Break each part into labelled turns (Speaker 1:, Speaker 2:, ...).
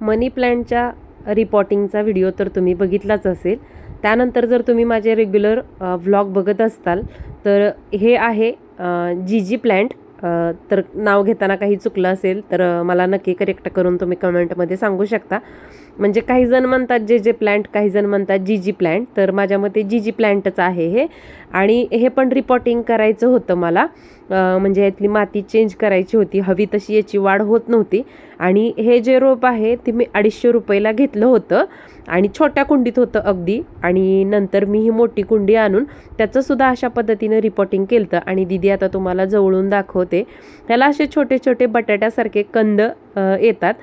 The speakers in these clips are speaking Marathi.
Speaker 1: मनी प्लॅन्टच्या रिपॉटिंगचा व्हिडिओ तर तुम्ही बघितलाच असेल. त्यानंतर जर तुम्ही माझे रेग्युलर व्लॉग बघत असताल तर हे आहे जी जी प्लॅन्ट. तर नाव घेताना काही चुकलं असेल तर मला नक्की करेक्ट करून तुम्ही कमेंटमध्ये सांगू शकता. म्हणजे काही जण म्हणतात जे जे प्लॅन्ट काही जण म्हणतात जी जी प्लॅन्ट. तर माझ्या मते जी जी प्लॅन्टच आहे हे. आणि हे पण रिपोर्टिंग करायचं होतं मला. म्हणजे यातली माती चेंज करायची होती हवी तशी याची वाढ होत नव्हती. आणि हे जे रोप आहे ते मी अडीचशे रुपयाला घेतलं होतं. आणि छोट्या कुंडीत होतं अगदी. आणि नंतर मी ही मोठी कुंडी आणून त्याचंसुद्धा अशा पद्धतीनं रिपोर्टिंग केलं होतं आणि दिदी आता तुम्हाला जवळून दाखवते. त्याला असे छोटे छोटे बटाट्यासारखे कंद येतात.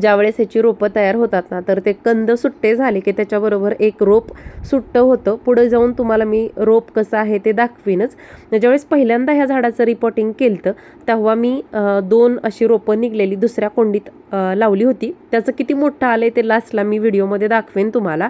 Speaker 1: ज्यावेळेस ह्याची रोपं तयार होतात ना तर ते कंद सुट्टे झाले की त्याच्याबरोबर एक रोप सुट्टं होतं. पुढे जाऊन तुम्हाला मी रोप कसं आहे ते दाखवीनच. ज्यावेळेस पहिल्यांदा ह्या झाडाचं रिपोर्टिंग केलं तेव्हा मी दोन अशी रोपं निघलेली दुसऱ्या कोंडीत लावली होती. त्याचं किती मोठं आलं आहे ते लास्टला मी व्हिडिओमध्ये दाखवेन तुम्हाला.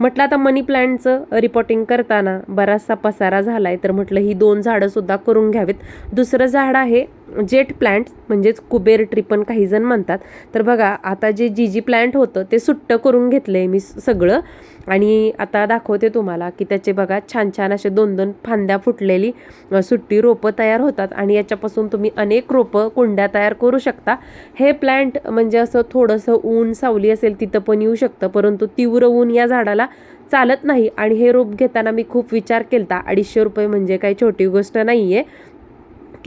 Speaker 1: म्हटलं आता मनी प्लांटचं रिपोर्टिंग करताना बराचसा पसारा झाला आहे तर म्हटलं ही दोन झाडंसुद्धा करून घ्यावेत. दुसरं झाड आहे जेट प्लांट म्हणजेच कुबेर ट्री पण काही जण म्हणतात. तर बघा आता जे जी जी प्लांट होतं ते सुट्ट करून घेतलं आहे मी सगळं. आणि आता दाखवते तुम्हाला की त्याचे बघा छान छान असे दोन दोन फांद्या फुटलेली सुट्टी रोपं तयार होतात. आणि याच्यापासून तुम्ही अनेक रोपं कुंड्या तयार करू शकता. हे प्लांट म्हणजे असं थोडंसं ऊन सावली असेल तिथं पण येऊ शकतं. परंतु तीव्र ऊन या झाडाला चालत नाही. आणि हे रूप घेताना मी खूप विचार केला अडीचशे रुपये म्हणजे काही छोटी गोष्ट नाही आहे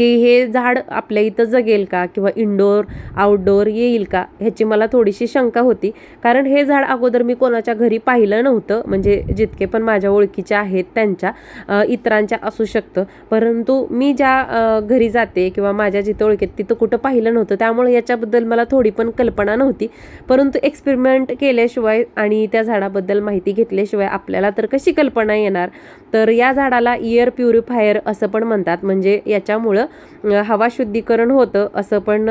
Speaker 1: की हे झाड आपल्या इथं जगेल का? किंवा इंडोर आउटडोअर येईल का? ह्याची मला थोडीशी शंका होती. कारण हे झाड अगोदर मी कोणाच्या घरी पाहिलं नव्हतं. म्हणजे जितके पण माझ्या ओळखीचे आहेत त्यांच्या इतरांच्या असू शकतं. परंतु मी ज्या घरी जाते किंवा माझ्या जिथं ओळखीत तिथं कुठं पाहिलं नव्हतं. त्यामुळे याच्याबद्दल मला थोडी पण कल्पना नव्हती. परंतु एक्सपेरिमेंट केल्याशिवाय आणि त्या झाडाबद्दल माहिती घेतल्याशिवाय आपल्याला तर कशी कल्पना येणार? तर या झाडाला इयर प्युरिफायर असं पण म्हणतात. म्हणजे याच्यामुळं हवा शुद्धीकरण होतं असं पण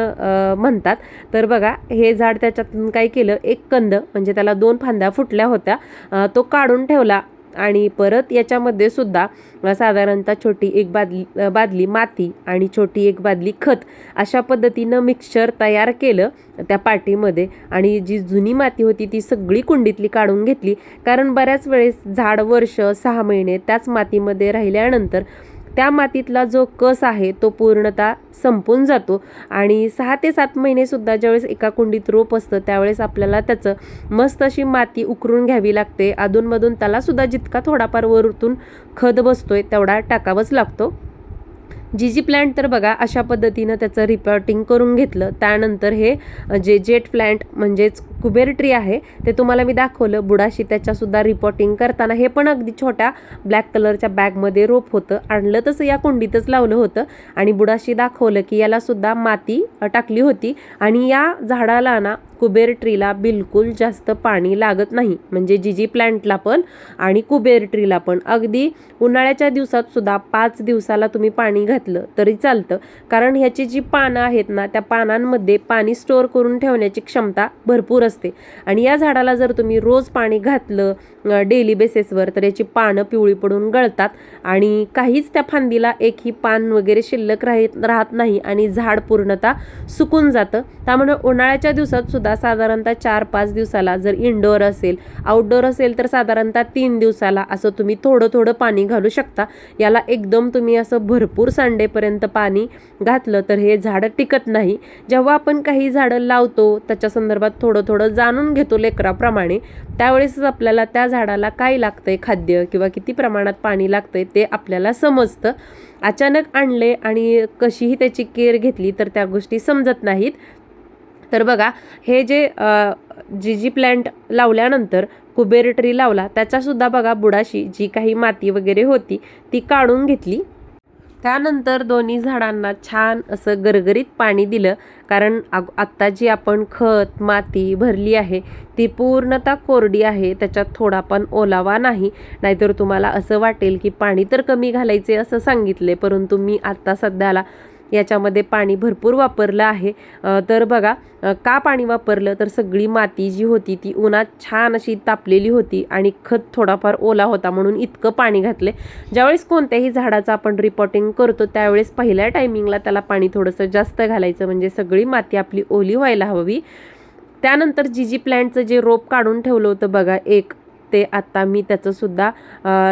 Speaker 1: म्हणतात. तर बघा हे झाड त्याच्यातून काय केलं एक कंद म्हणजे त्याला दोन फांद्या फुटल्या होत्या. तो काढून ठेवला आणि परत याच्यामध्ये सुद्धा साधारणतः छोटी एक बादली बादली माती आणि छोटी एक बादली खत अशा पद्धतीनं मिक्सचर तयार केलं त्या पार्टीमध्ये आणि जी जुनी माती होती ती सगळी कुंडीतली काढून घेतली. कारण बऱ्याच वेळेस झाड वर्ष सहा महिने त्याच मातीमध्ये राहिल्यानंतर त्या मातीतला जो कस आहे तो पूर्णतः संपून जातो. आणि सहा ते सात महिनेसुद्धा ज्यावेळेस एका कुंडीत रोप असतं त्यावेळेस आपल्याला त्याचं मस्त अशी माती उकरून घ्यावी लागते. अधूनमधून त्यालासुद्धा जितका थोडाफार वरतून खत बसतोय तेवढा टाकावाच लागतो. जी जी प्लॅन्ट तर बघा अशा पद्धतीनं त्याचं रिपोर्टिंग करून घेतलं. त्यानंतर हे जे जेट प्लॅन्ट म्हणजेच कुबेर ट्री आहे ते तुम्हाला मी दाखवलं. बुडाशी त्याच्यासुद्धा रिपोर्टिंग करताना हे पण अगदी छोट्या ब्लॅक कलरच्या बॅगमध्ये रोप होतं. आणलं तसं या कुंडीतच लावलं होतं. आणि बुडाशी दाखवलं की यालासुद्धा माती टाकली होती. आणि या झाडाला ना कुबेर ट्रीला बिलकुल जास्त पाणी लागत नाही. म्हणजे जी जी प्लॅन्टला पण आणि कुबेर ट्रीला पण. अगदी उन्हाळ्याच्या दिवसात सुद्धा पाच दिवसाला तुम्ही पाणी घातलं तरी चालतं. कारण ह्याची जी पानं आहेत ना त्या पानांमध्ये पाणी स्टोअर करून ठेवण्याची क्षमता भरपूर असते. आणि या झाडाला जर तुम्ही रोज पाणी घातलं डेली बेसिसवर तर याची पानं पिवळी पडून गळतात. आणि काहीच त्या फांदीला एकही पान वगैरे शिल्लक राहत राहत नाही आणि झाड पूर्णतः सुकून जातं. त्यामुळे उन्हाळ्याच्या दिवसात सुद्धा साधारणतः चार पाच दिवसाला जर इनडोअर असेल आउटडोअर असेल तर साधारणतः तीन दिवसाला असं तुम्ही थोडं थोडं पाणी घालू शकता. याला एकदम तुम्ही असं भरपूर सांडेपर्यंत पाणी घातलं तर हे झाडं टिकत नाही. जेव्हा आपण काही झाडं लावतो त्याच्या संदर्भात थोडं थोडं जाणून घेतो लेकराप्रमाणे त्यावेळेसच आपल्याला त्या झाडाला काय लागतंय खाद्य किंवा किती प्रमाणात पाणी लागतंय ते आपल्याला समजतं. अचानक आणले आणि कशीही त्याची केअर घेतली तर त्या गोष्टी समजत नाहीत. तर बघा हे जे जी जी प्लॅन्ट लावल्यानंतर कुबेर ट्री लावला त्याच्यासुद्धा बघा बुडाशी जी काही माती वगैरे होती ती काढून घेतली. त्यानंतर दोन्ही झाडांना छान असं गरगरीत पाणी दिलं कारण आग आत्ता जी आपण खत माती भरली आहे ती पूर्णतः कोरडी आहे त्याच्यात थोडा पण ओलावा नाही. नाहीतर तुम्हाला असं वाटेल की पाणी तर कमी घालायचे असं सांगितले परंतु मी आत्ता सध्याला याच्यामध्ये पाणी भरपूर वापरलं आहे. तर बघा का पाणी वापरलं? तर सगळी माती जी होती ती उन्हात छान अशी तापलेली होती आणि खत थोडाफार ओला होता म्हणून इतकं पाणी घातले. ज्यावेळेस कोणत्याही झाडाचं आपण रिपोर्टिंग करतो त्यावेळेस पहिल्या टायमिंगला त्याला पाणी थोडंसं जास्त घालायचं म्हणजे सगळी माती आपली ओली व्हायला हवी. त्यानंतर जी जी प्लॅन्टचं जे रोप काढून ठेवलं होतं बघा एक ते आता मी त्याचंसुद्धा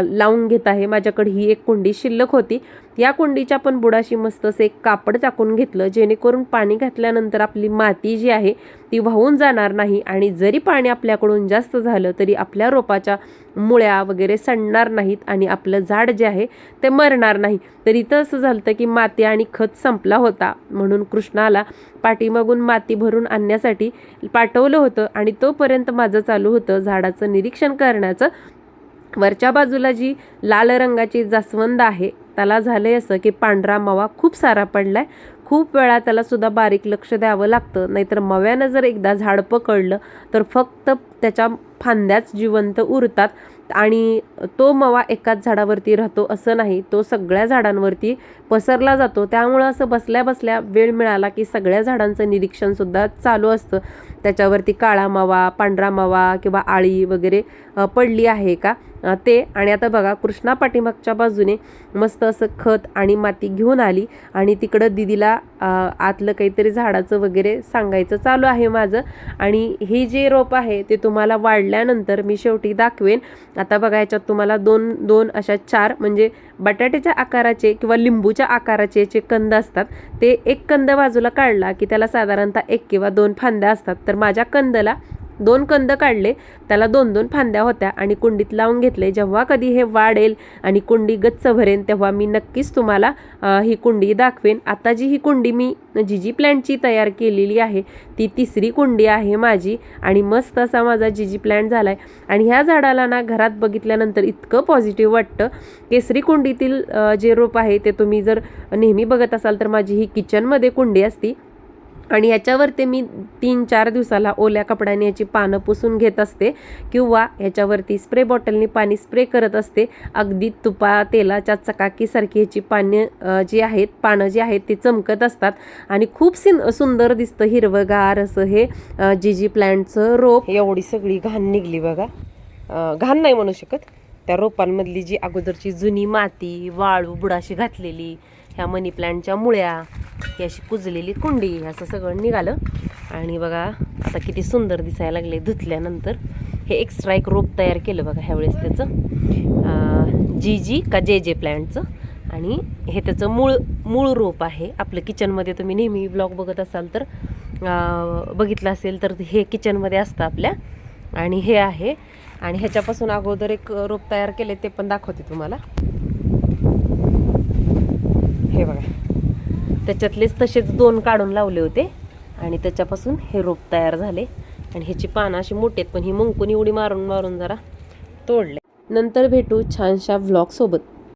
Speaker 1: लावून घेत आहे. माझ्याकडे ही एक कुंडी शिल्लक होती. या कुंडीच्या पण बुडाशी मस्त असं एक कापड टाकून घेतलं जेणेकरून पाणी घातल्यानंतर आपली माती जी आहे ती वाहून जाणार नाही आणि जरी पाणी आपल्याकडून जास्त झालं तरी आपल्या रोपाच्या मुळ्या वगैरे सडणार नाहीत आणि आपलं झाड जे आहे ते मरणार नाही. तर इथं असं झालं होतं की माती आणि खत संपला होता म्हणून कृष्णाला पाठीमागून माती भरून आणण्यासाठी पाठवलं होतं आणि तोपर्यंत माझं चालू होतं झाडाचं निरीक्षण करण्याचं. वरच्या बाजूला जी लाल रंगाची जास्वंद आहे त्याला झालंय असं की पांढरा मवा खूप सारा पडला आहे खूप वेळा त्यालासुद्धा बारीक लक्ष द्यावं लागतं. नाहीतर मव्यानं जर एकदा झाड पकडलं तर फक्त त्याच्या फांद्याच जिवंत उरतात आणि तो मवा एकाच झाडावरती राहतो असं नाही. तो सगळ्या झाडांवरती पसरला जातो. त्यामुळं असं बसल्या बसल्या वेळ मिळाला की सगळ्या झाडांचं निरीक्षणसुद्धा चालू असतं. त्याच्यावरती काळा मावा पांढरा मावा किंवा आळी वगैरे पडली आहे का? ते. आणि आता बघा कृष्णा पाठीमागच्या बाजूने मस्त असं खत आणि माती घेऊन आली. आणि तिकडं दिदीला आतलं काहीतरी झाडाचं वगैरे सांगायचं चालू आहे माझं. आणि हे जे रोप आहे ते तुम्हाला वाढल्यानंतर मी शेवटी दाखवेन. आता बघा याच्यात तुम्हाला दोन दोन अशा चार म्हणजे बटाट्याच्या आकाराचे किंवा लिंबूच्या आकाराचे जे कंद असतात ते एक कंद बाजूला काढला की त्याला साधारणतः एक किंवा दोन फांद्या असतात. तर माझ्या कंदला दोन कंद काढले. त्याला दोन दोन फांद्या होत्या आणि कुंडीत लावून घेतले. जेव्हा कधी हे वाढेल आणि कुंडी गच्च भरेन तेव्हा मी नक्कीच तुम्हाला ही कुंडी दाखवेन. आता जी ही कुंडी मी जिजी प्लॅन्टची तयार केलेली आहे ती तिसरी कुंडी आहे माझी आणि मस्त असा माझा जिजी प्लॅन्ट झाला आहे आणि ह्या झाडाला ना घरात बघितल्यानंतर इतकं पॉझिटिव्ह वाटतं. केसरी कुंडीतील जे रोप आहे ते तुम्ही जर नेहमी बघत असाल तर माझी ही किचनमध्ये कुंडी असती. आणि याच्यावरती मी तीन चार दिवसाला ओल्या कपड्याने याची पानं पुसून घेत असते किंवा ह्याच्यावरती स्प्रे बॉटलनी पाणी स्प्रे करत असते. अगदी तुपा तेलाच्या चकाकीसारखी ह्याची पानं जी आहेत पानं जी आहेत ती चमकत असतात. आणि खूप सिन सुंदर दिसतं हिरवंगार असं हे जी जी प्लॅन्टचं रोप. एवढी सगळी घाण निघली बघा. घाण नाही म्हणू शकत. त्या रोपांमधली जी अगोदरची जुनी माती वाळू बुडाशी घातलेली ह्या मनी प्लांटच्या मुळ्या ही अशी कुजलेली कुंडी असं सगळं निघालं. आणि बघा आता किती सुंदर दिसायला लागले धुतल्यानंतर. हे एक्स्ट्रा एक रोप तयार केलं बघा ह्यावेळेस त्याचं. जी जी का जे जे प्लॅन्टचं आणि हे त्याचं मूळ मूळ रोप आहे. आपलं किचनमध्ये तुम्ही नेहमी ब्लॉग बघत असाल तर बघितलं असेल तर हे किचनमध्ये असतं आपल्या. आणि हे आहे. आणि ह्याच्यापासून अगोदर एक रोप तयार केले ते पण दाखवते तुम्हाला हे बघा त्याच्यातलेच तसेच दोन काढून लावले होते. आणि त्याच्यापासून हे रोप तयार झाले. आणि ह्याची पानं अशी मोठी आहेत पण ही मुंकून एवढी मारून मारून जरा तोडले. नंतर भेटू छानशा व्लॉगसोबत